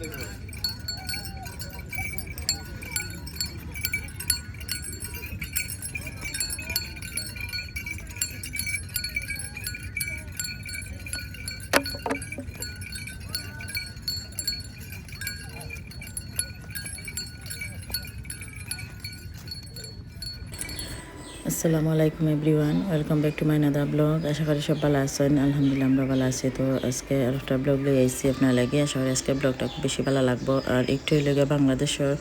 দেখব আসসালামু আলাইকুম everyone, welcome back to my Nada blog আশা করি সব ভালো আছেন, আলহামদুলিল্লাহ আমরা ভালো আছি। তো আজকে আর একটা ব্লগ লিয়ে আইসি আপনার লাগে। আশা করি আজকে ব্লগটা খুব বেশি ভালো লাগবো। আর একটু লেগে বাংলাদেশের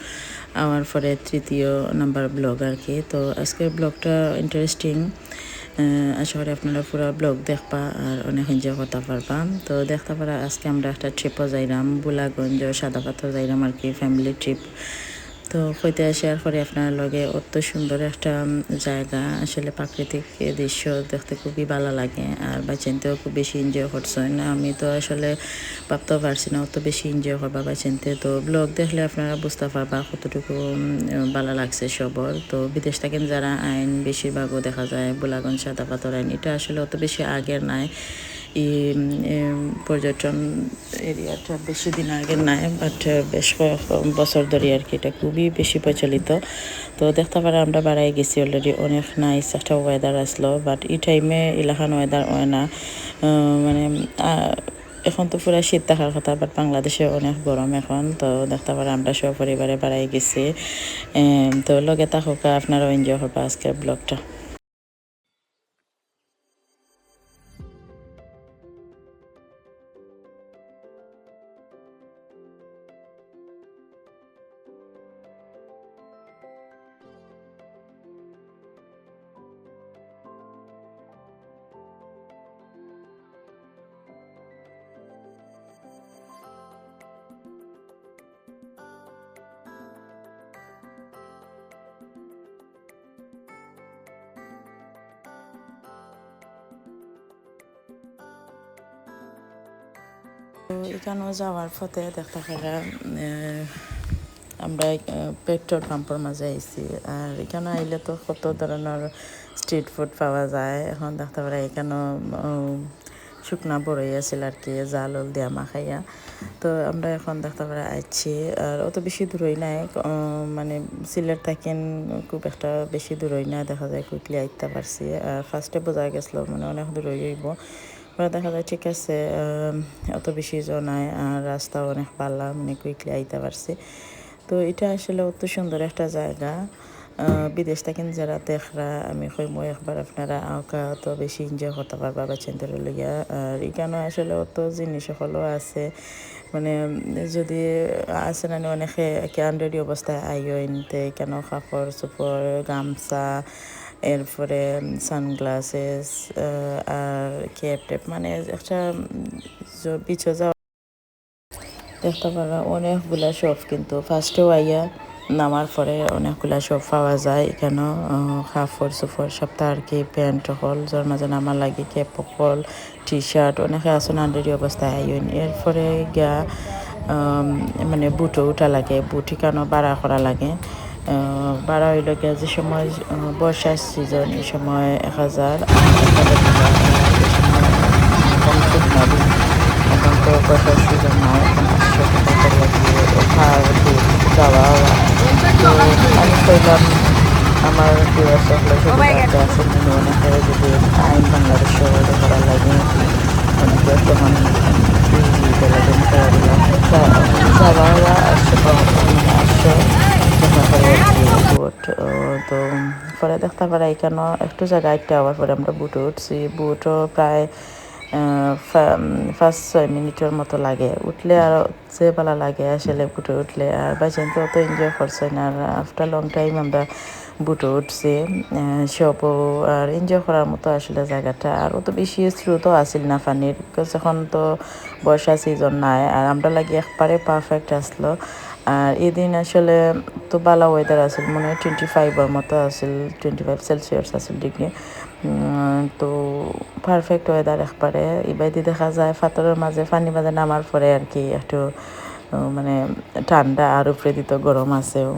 আমার পরে তৃতীয় নাম্বার ব্লগ আর কি। তো আজকের ব্লগটা ইন্টারেস্টিং আশা করি আপনারা পুরো ব্লগ দেখবা আর অনেক এনজয় করতে পারবাম তো দেখতে পারা, আজকে আমরা একটা ট্রিপও যাইলাম বুলাগঞ্জ সাদা পাথর যাইলাম আর কি ফ্যামিলি ট্রিপ তো হইতে শেয়ার করে আপনার লগে অত সুন্দর একটা জায়গা, আসলে প্রাকৃতিক দৃশ্য দেখতে খুবই ভালো লাগে আর বাচ্চানতেও খুব বেশি এনজয় করছেন আমি তো আসলে ভাবতেও পারছি না অত বেশি এনজয় করবা বাচ্চানতে তো ব্লগ দেখলে আপনারা বুঝতে পারবা কতটুকু ভালো লাগছে সবর তো বিদেশ থাকেন যারা, আইন বেশিরভাগও দেখা যায় বোলাগঞ্জ সাদা পাথর আইন, এটা আসলে অত বেশি আগের নাই। পর্যটন এরিয়াটা বেশি দিন আগে নাই বাট বেশ কয়েক বছর ধরে আর কি এটা খুবই বেশি প্রচলিত। তো দেখতে পারে আমরা বাড়াই গেছি অলরেডি অনেক নাইস একটা ওয়েদার আসলো বাট এই টাইমে এলাকান ওয়েদার হয় না। মানে এখন তো পুরো শীত থাকার কথা বাট বাংলাদেশে অনেক গরম এখন, তো দেখতে পারে আমরা সব পরিবারে বাড়াই গেছি। তো লগে থাকুক, আপনারাও এনজয় করবা আজকের ব্লগটা তো এখানেও যাওয়ার পথে দেখতে পারা আমরা পেট্রোল পাম্পের মাঝে আইছি। আর এখানে আইলে তো কত ধরনের স্ট্রিট ফুড পাওয়া যায়। এখন দেখতে পারা এখানেও শুকনা বড়ই আছিল আর কি, জাল উল দিয়া মাখাইয়া। তো আমরা এখন দেখতে পারা আইছি, আর অত বেশি দূরই নাই। মানে সিলেট থাকেন খুব একটা বেশি দূরই না দেখা যায় কুইকলি আইতে পারছি। আর ফার্স্টে বোঝা গেছিল মানে অনেক দূরই হইব। দেখা যায়, ঠিক আছে অত বেশি জন নাই, আর রাস্তা অনেক ভালো মানে কুইকলি আইতে পারছি। তো এটা আসলে অত সুন্দর একটা জায়গা। বিদেশ থাকেন যারা দেখরা আমি কইমো, একবার আপনারা আঁকা অত বেশি এনজয় করতে পারবা বা চিন্তার লইয়া। আর এখানে আসলে অত জিনিস হলো আছে মানে যদি আছে না, অনেকে ক্যান্ডারি অবস্থায় আইন তে কেন কাপড় চোপড় গামছা এরপরে সানগ্লাসেস আর ক্যাপ টেপ মানে একটা পিছু যাওয়া। দেখতে পারা, অনেকগুলা শপ কিন্তু ফার্স্টেও আইয়া নামার পরে অনেকগুলা শপ পাওয়া যায়। এখানেও হাফর সুফর সপ্তাহ আর কি, প্যান্ট হল, যার মাঝে নামার লাগে ক্যাপ হল টি শার্ট অনেকে আসন আন্ডারি অবস্থায় আইন এরপরে গা মানে বুটও উঠা লাগে, বুট এখানেও ভাড়া করা লাগে? ভাড়া হইল গিয়া যে সময় বর্ষার সিজন এই সময় এক হাজার এখন তো বর্ষার সিজন নাই এখন আটশো টাকা খাওয়া যাওয়া। তো আমি কইলাম আমার প্রিয় আছে কিন্তু অনেকে যদি আইন বাংলাদেশ করা লাগে অনেকে তখন দিতে লাগে যাওয়া আওয়া আটশো টাকা মানে আটশো টাকা করে আর কি বুট ও, তো পরে দেখতে পারা এখানেও একটু জায়গায় একটা আবার পরে আমরা বুটে উঠছি। বুটও প্রায় ফার্স্ট ছয় মিনিটের মতো লাগে। উঠলে আর যে ভালো লাগে আসলে বুটে উঠলে। আর বাচ্চান তো অত এনজয় করছে না। আর আফটার লং টাইম আমরা বুটে উঠছি সবও আর এনজয় করার মতো আসলে জায়গাটা। আর অত বেশি স্রোতও আসিল না পানির বিকজ এখন তো বর্ষা সিজন নাই। আর আমরা লাগে একবারে পারফেক্ট আসলো। আর এদিন আসলে তো ভালো ওয়েদার আছিল, মনে হয় টোয়েন্টি ফাইভের মতো আছিল টোয়েন্টি ফাইভ সেলসিয়াস আছিল ডিগ্রি তো পারফেক্ট ওয়েদার একবারে ইবাইদি দেখা যায় ফাতরের মাঝে পানি মাঝে নামার পরে আর কি একটু মানে ঠান্ডা আর উপরে দিত গরম আছেও।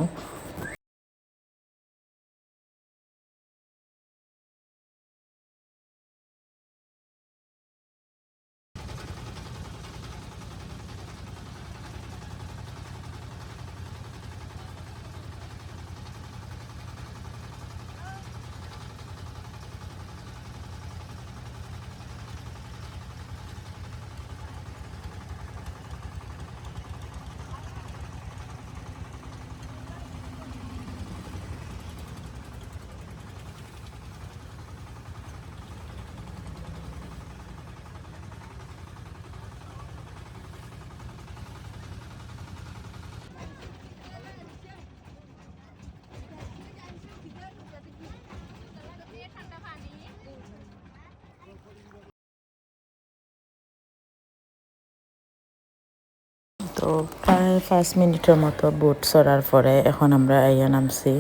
পাঁচ মিনিটের মতো বুট সরার পরে এখন আমরা আইয়া নামছি।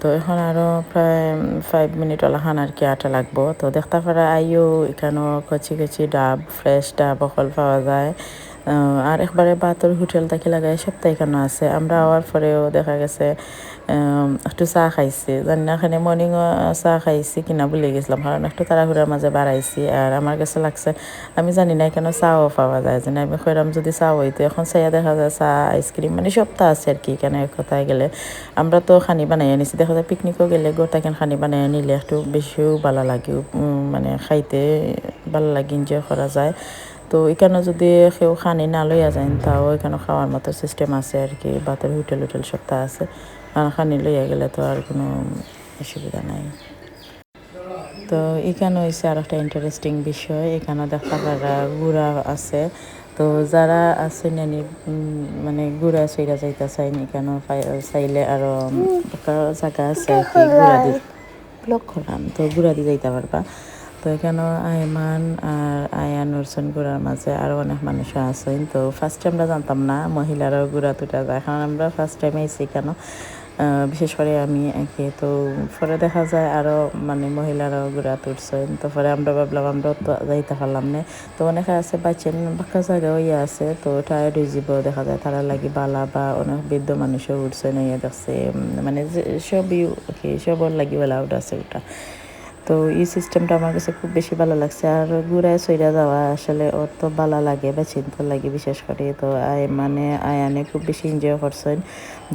তো এখন আরও প্রায় ফাইভ মিনিট ওলাখান আর কি আটা লাগবো। তো দেখতে পারা আইও এখানেও কচি কচি ডাব ফ্রেশ ডাব অকল পাওয়া যায়। আর একবারে বাতর হোটেল তাকে লাগাই সপ্তাহে এখানে আছে? আমরা আওয়ার পরেও দেখা গেছে একটু চা খাইছি। জানি না এখানে মর্নিংও চা খাইছি কিনা ভুলে গেছিলাম, কারণ একটু তাড়াহুড়ার মাঝে বাড়াইছি। আর আমার কাছে লাগছে, আমি জানি না এখানে চাও পাওয়া যায়। যে আমি খৈরাম যদি চা হইতো, এখন চাইয়া দেখা যায় চা, আইসক্রিম মানে সপ্তাহ আছে আর কি এখানে এক কথায় গেলে। আমরা তো খানি বানাই আনিছি দেখা যায় পিকনিকও গেলে গোটাকেন খানি বানাই নিলে একটু বেশিও ভালো লাগে মানে খাইতে ভালো লাগে এনজয় করা যায়। তো এখানে যদি কেউ খানি না লইয়া যায় তাও এখানে খাওয়ার মতো সিস্টেম আছে আর কি। বাতের হোটেল হোটেল সপ্তাহ আছে। আর খানি লইয়া গেলে তো আর কোনো অসুবিধা নাই। তো এখানে হয়েছে আর একটা ইন্টারেস্টিং বিষয়। এখানে দেখা পারা গুড়া আছে তো যারা আছে নানি মানে গুড়া চইরা যাইতে চাই এখানে চাইলে আরও একটা জায়গা আছে আর কি গুড়া দি ব্লক করলাম তো গুড়া দিয়ে যাইতে পারবা। এখানে আয়মান আর আয়ান উরসন গুড়ার মাঝে আরও অনেক মানুষ আছেন তো ফার্স্ট টাইম আমরা জানতাম না, মহিলারাও গুড়া তুটা যায় এখন আমরা ফার্স্ট টাইম এসেছি কেন? বিশেষ করে আমি একে। তো পরে দেখা যায় আরও মানে মহিলারাও ঘুরা তুলছেন তো পরে আমরা ভাবলাম, আমরা তো যাইতে পারলাম না। তো অনেকে আছে বাচ্চেন বাক্কা জায়গাও ইয়ে আছে। তো টায়ার্ড হয়ে যাব দেখা যায়, তারা লাগি বালা বা অনেক বৃদ্ধ মানুষও উঠছে না ইয়ে দেখছে মানে সবই সবর লাগি বেলা ওটা আছে ওটা। তো এই সিস্টেমটা আমার কাছে খুব বেশি ভালো লাগছে। আর ঘুরায় সইরা যাওয়া আসলে ওর তো ভালো লাগে বা চিন্তা লাগে বিশেষ করে। তো আয় মানে আয়ানে খুব বেশি এনজয় করছেন।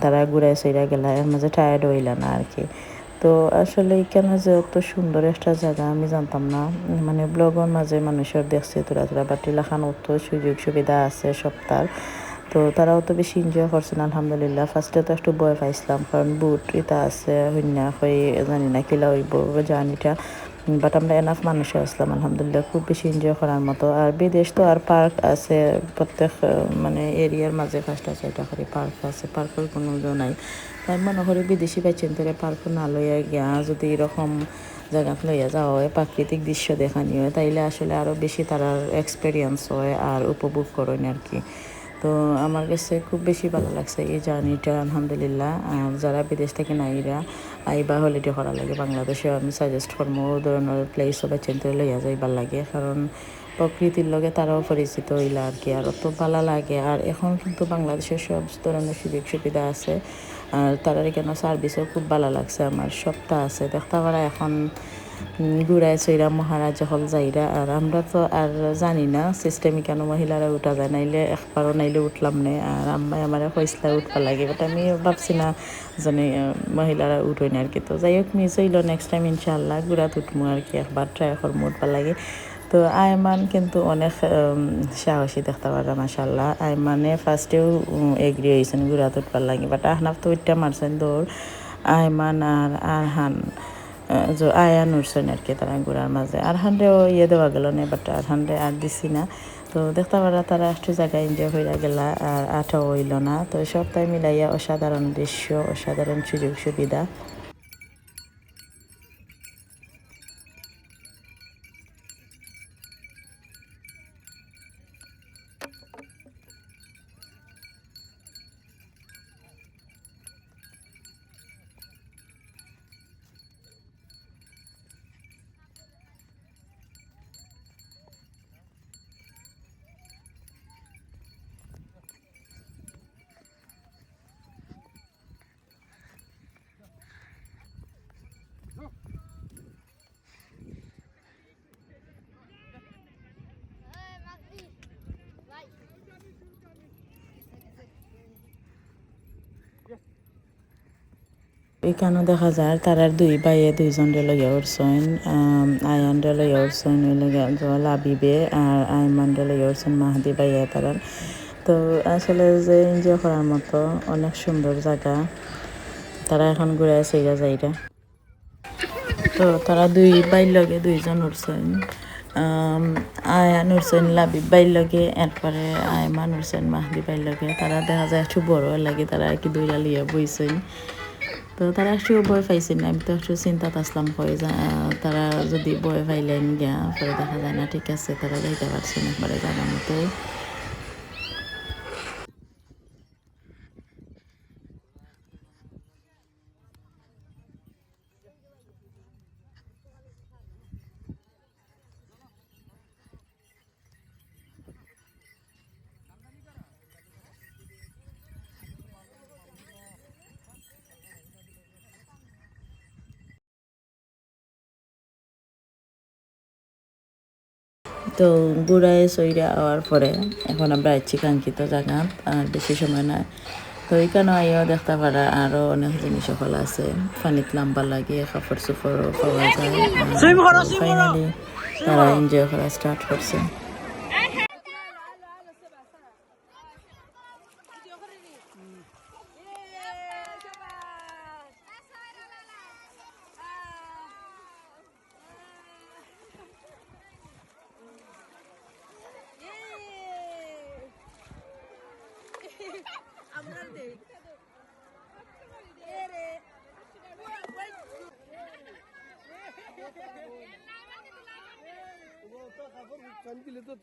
তারা ঘুরায় সইরা গেলা মাঝে টায়ার্ড হইল না আর কি তো আসলে এখানে যে অত সুন্দর একটা জায়গা আমি জানতাম না। মানে ব্লগের মাঝে মানুষের দেখছে, তোরা তোরা বাট এলাকান অত সুযোগ সুবিধা আছে সপ্তাহ তো তারাও তো বেশি এনজয় করছেন আলহামদুলিল্লাহ। ফার্স্টে তো একটু ভয় পাইছিলাম, কারণ বুট এটা আছে, হইনা, হয়ে জানি না কিলা হইব জার্নিটা বাট আমরা এনাফ মানুষে আসলাম, আলহামদুলিল্লাহ, খুব বেশি এনজয় করার মতো। আর বিদেশ তো আর পার্ক আছে, প্রত্যেক মানে এরিয়ার মাঝে ফার্স্ট আছে এটা করে পার্ক আছে পার্কের কোনো নাই। তাই মনে করি বিদেশি পাইছেন তাহলে পার্ক না লইয়া গিয়া, যদি এরকম জায়গাত লইয়া যাওয়া হয়, প্রাকৃতিক দৃশ্য দেখানি হয়, তাইলে আসলে আরও বেশি তারার এক্সপিরিয়েন্স হয় আর উপভোগ করেন আর কি। তো আমার কাছে খুব বেশি ভালো লাগছে এই জার্নিটা, আলহামদুলিল্লাহ। যারা বিদেশ থেকে নাইরা আইবা হলিডে করা লাগে বাংলাদেশে আমি সাজেস্ট করব ধরনের প্লেসও বেচেন তো লইয়া যাইবার লাগে। কারণ প্রকৃতির লগে তারাও পরিচিত হইলা আর কি, আর অত ভালো লাগে। আর এখন কিন্তু বাংলাদেশের সব ধরনের সুযোগ সুবিধা আছে। আর তারার এখানে সার্ভিসও খুব ভালো লাগছে, আমার সপ্তাহ আছে। দেখতে পারা এখন ঘুরায় চইরা মহারাজ হল যাইরা। আর আমরা তো আর জানি না সিস্টেমে কেন মহিলারা উঠা যায়, নাইলে একবারও নাইলে উঠলাম না। আর আম্মাই আমার হইসলা উঠবা লাগে। বাট আমি ভাবছি না জানি মহিলারা উঠোই না আর কি তো যাই হোক, মিস হইল নেক্সট টাইম ইনশাল্লাহ ঘুরাত উঠমু আর কি একবার ট্রাই করব উঠবা লাগে। তো আয়মান কিন্তু অনেক সাহসী দেখতে পারা মাসাল্লাহ আয়মানে ফার্স্টেও এগ্রি হয়েছেন ঘুরাত উঠবার লাগে। বাট আহনাফ তো উঠটা মারছেন দৌড়। আয়মান আর আরহান যে আয়া উঠছেন আর কি, তারা ঘোরার মাঝে। আর আরহানরেও ইয়ে দেওয়া গেল না বাট আর আরহানরে আর দিছি না। তো দেখতে পারা তারা একটু জায়গায় এনজয় হইয়া গেলা, আর আঠাও হইল না। তো সবটাই মিলাইয়া অসাধারণ দৃশ্য, অসাধারণ সুযোগ সুবিধা এখানে দেখা যায়, তারার দুই বাইয়ে দুইজন লইয়া উঠছেন আয়ান লইয়া উঠছেন লাবিবে আর আইমান লইয়া উঠছেন মাহাদি বাইয়া তারার। তো আসলে যে এনজয় করার মতো অনেক সুন্দর জায়গা, তারা এখন ঘুরে সেইরা যাইরা। তো তারা দুই বাইর লগে দুইজন উঠছেন আয়ান উঠছেন, লাবিব বাইর লগে, এরপরে আয়মান উঠছেন, মাহদি বাইর লগে। তারা দেখা যায় একটু বড় লাগে, তারা কি দুইটা লিয়ে বইছেন। তো তারা একটু ভয় পাইছেন না, আমি তো একটু চিন্তাত আসলাম হয়ে যা তারা যদি ভয় পাইলেন গিয়া, পরে দেখা যায় না, ঠিক আছে, তারা যাইতে পারছেন একবারে জানার মতো তো গুড়ায় সইরা হওয়ার পরে এখন আমরা আছি কাঙ্ক্ষিত জায়গা আর বেশি সময় নাই। তো এখানে আইও দেখতে পারা আরও অনেক জিনিস সকল আছে। পানিত লাম্বা লাগিয়ে কাপড় চোপড়ও পাওয়া যায়। ফাইনালি তারা এনজয় করা স্টার্ট করছে। national day. चंद के लिए तो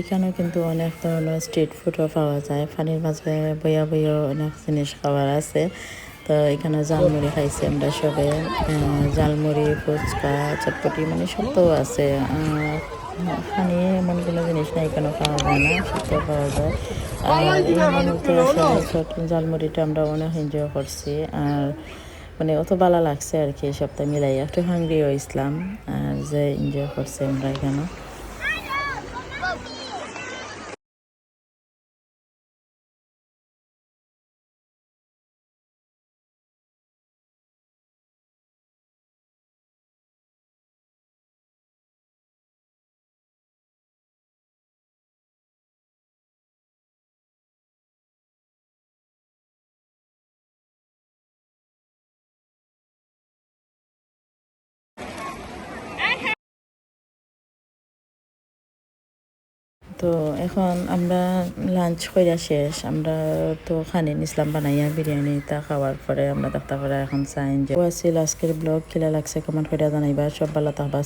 এখানেও কিন্তু অনেক ধরনের স্ট্রিট ফুডও পাওয়া যায়। পানির মাঝে বইয়া বইয়া অনেক জিনিস খাবার আছে। তো এখানে জালমুড়ি খাইছি আমরা সবে। জালমুড়ি ফুচকা, চটপটি মানে সব তো আছে। পানি এমন কোনো জিনিস নাই এখানে পাওয়া যায় না, সব পাওয়া যায়। আর জালমুড়িটা আমরা অনেক এনজয় করছি। আর মানে অত ভালো লাগছে আর কি সপ্তাহে মিলাই একটু হাঙ্গরি হয়েছিলাম আর যে এনজয় করছি আমরা এখানে তো এখন আমরা লাঞ্চ কইরা শেষ। আমরা তো খানি নিসলাম বানাইয়া বিরিয়ানি তা খাওয়ার পরে আমরা দেখতে পারে এখন চাইন যে আজকের ব্লগ কিলা লাগছে কমেন্ট করিয়া জানাইবা। সব ভালো থাকবা